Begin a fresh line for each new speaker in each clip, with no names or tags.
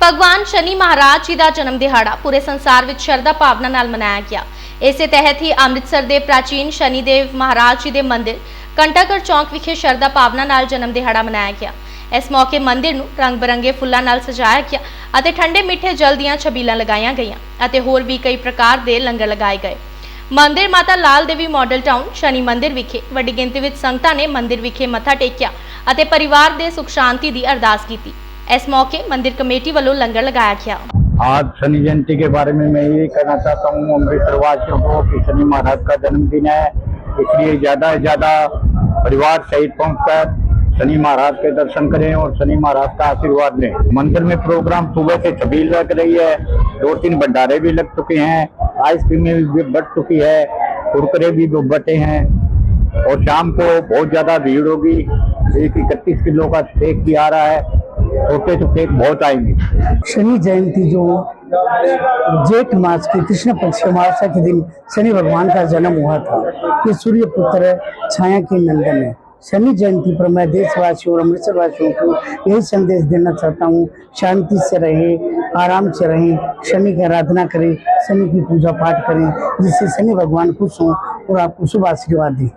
ਭਗਵਾਨ ਸ਼ਨੀ ਮਹਾਰਾਜ ਜੀ ਦਾ ਜਨਮ ਦਿਹਾੜਾ ਪੂਰੇ ਸੰਸਾਰ ਵਿੱਚ ਸ਼ਰਧਾ ਭਾਵਨਾ ਨਾਲ ਮਨਾਇਆ ਗਿਆ। ਇਸੇ ਤਹਿਤ ਹੀ ਅੰਮ੍ਰਿਤਸਰ ਦੇ ਪ੍ਰਾਚੀਨ ਸ਼ਨੀ ਦੇਵ ਮਹਾਰਾਜ ਜੀ ਦੇ ਮੰਦਿਰ ਕੰਟਾਗੜ ਚੌਂਕ ਵਿਖੇ ਸ਼ਰਧਾ ਭਾਵਨਾ ਨਾਲ ਜਨਮ ਦਿਹਾੜਾ ਮਨਾਇਆ ਗਿਆ। ਇਸ ਮੌਕੇ ਮੰਦਿਰ ਨੂੰ ਰੰਗ ਬਰੰਗੇ ਫੁੱਲਾਂ ਨਾਲ ਸਜਾਇਆ ਗਿਆ ਅਤੇ ਠੰਡੇ ਮਿੱਠੇ ਜਲ ਦੀਆਂ ਛਬੀਲਾਂ ਲਗਾਈਆਂ ਗਈਆਂ ਅਤੇ ਹੋਰ ਵੀ ਕਈ ਪ੍ਰਕਾਰ ਦੇ ਲੰਗਰ ਲਗਾਏ ਗਏ। ਮੰਦਿਰ ਮਾਤਾ ਲਾਲ ਦੇਵੀ ਮਾਡਲ ਟਾਊਨ, ਸ਼ਨੀ ਮੰਦਿਰ ਵਿਖੇ ਵੱਡੀ ਗਿਣਤੀ ਵਿੱਚ ਸੰਗਤਾਂ ਨੇ ਮੰਦਿਰ ਵਿਖੇ ਮੱਥਾ ਟੇਕਿਆ ਅਤੇ ਪਰਿਵਾਰ ਦੇ ਸੁਖ ਸ਼ਾਂਤੀ ਦੀ ਅਰਦਾਸ ਕੀਤੀ। इस मौके मंदिर कमेटी वालों लंगर लगाया गया।
आज शनि जयंती के बारे में मैं ये कहना चाहता हूँ अमृतसर वासियों को कि शनि महाराज का जन्मदिन है। इसलिए ज़्यादा से ज़्यादा परिवार सहित पहुँच शनि महाराज के दर्शन करें और शनि महाराज का आशीर्वाद लें। मंदिर में प्रोग्राम सुबह से छबील लग रही है। दो तीन भंडारे भी लग चुके हैं। आइसक्रीमें भी बट चुकी है। कुरकरे भी बटे हैं। और शाम को बहुत ज़्यादा भीड़ होगी। एक इकतीस किलो का स्टेक भी आ रहा है। छोटे केक बहुत आएँगे।
शनि जयंती जो जेठ मास की कृष्ण पक्ष अमावस्या के दिन शनि भगवान का जन्म हुआ था, ये सूर्य पुत्र छाया के नंदन है। शनि जयंती पर मैं देशवासियों और अमृतसर वासियों को यही संदेश देना चाहता हूँ, शांति से रहे, आराम से रहें, शनि की आराधना करें, शनि की पूजा पाठ करें, जिससे शनि भगवान खुश हों और आपको शुभ आशीर्वाद दें।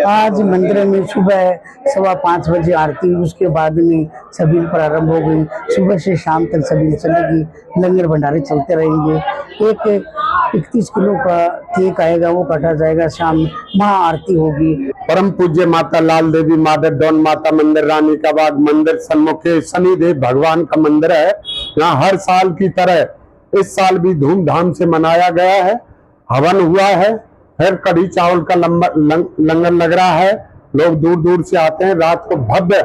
आज मंदिर में सुबह सवा पाँच बजे आरती, उसके बाद में सबील प्रारंभ हो गई। सुबह से शाम तक सबील चलेगी। लंगर भंडारे चलते रहेंगे। एक इकतीस किलो का केक आएगा, वो काटा जाएगा। शाम महा आरती होगी।
परम पूज्य माता लाल देवी मादर डॉन माता मंदिर, रानी का बाग मंदिर, सन्मुखे शनि देव भगवान का मंदिर है। यहाँ हर साल की तरह इस साल भी धूमधाम से मनाया गया है। हवन हुआ है। फिर कढ़ी चावल का लंबर लंग, लंगर लग रहा है लोग दूर दूर से आते हैं रात को भव्य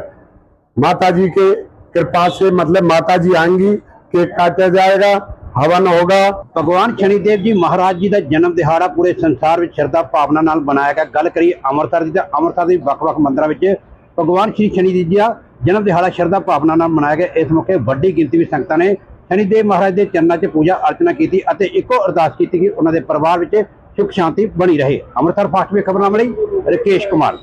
माता जी के कृपा से मतलब माता जी आएंगी केक काटा जाएगा हवन होगा
ਭਗਵਾਨ ਸ਼ਨੀਦੇਵ ਜੀ ਮਹਾਰਾਜ ਜੀ ਦਾ ਜਨਮ ਦਿਹਾੜਾ ਪੂਰੇ ਸੰਸਾਰ ਵਿੱਚ ਸ਼ਰਧਾ ਭਾਵਨਾ ਨਾਲ ਮਨਾਇਆ ਗਿਆ ਗੱਲ ਕਰੀਏ ਅੰਮ੍ਰਿਤਸਰ ਦੀ ਤਾਂ ਅੰਮ੍ਰਿਤਸਰ ਦੇ ਵੱਖ-ਵੱਖ ਮੰਦਰਾਂ ਵਿੱਚ ਭਗਵਾਨ ਸ਼੍ਰੀ ਸ਼ਨੀਦੇਵ ਜੀ ਦਾ ਜਨਮ ਦਿਹਾੜਾ ਸ਼ਰਧਾ ਭਾਵਨਾ ਨਾਲ ਮਨਾਇਆ ਗਿਆ ਇਸ ਮੌਕੇ ਵੱਡੀ ਗਿਣਤੀ ਵਿੱਚ ਸੰਗਤਾਂ ਨੇ ਸ਼ਨੀਦੇਵ ਮਹਾਰਾਜ ਦੇ ਚਰਨਾਂ 'ਚ ਪੂਜਾ ਅਰਚਨਾ ਕੀਤੀ ਅਤੇ ਇੱਕੋ ਅਰਦਾਸ ਕੀਤੀ ਕਿ ਉਹਨਾਂ ਦੇ ਪਰਿਵਾਰ ਵਿੱਚ सुख शांति बनी रहे। अमृतसर फास्ट में खबर मिली राकेश कुमार।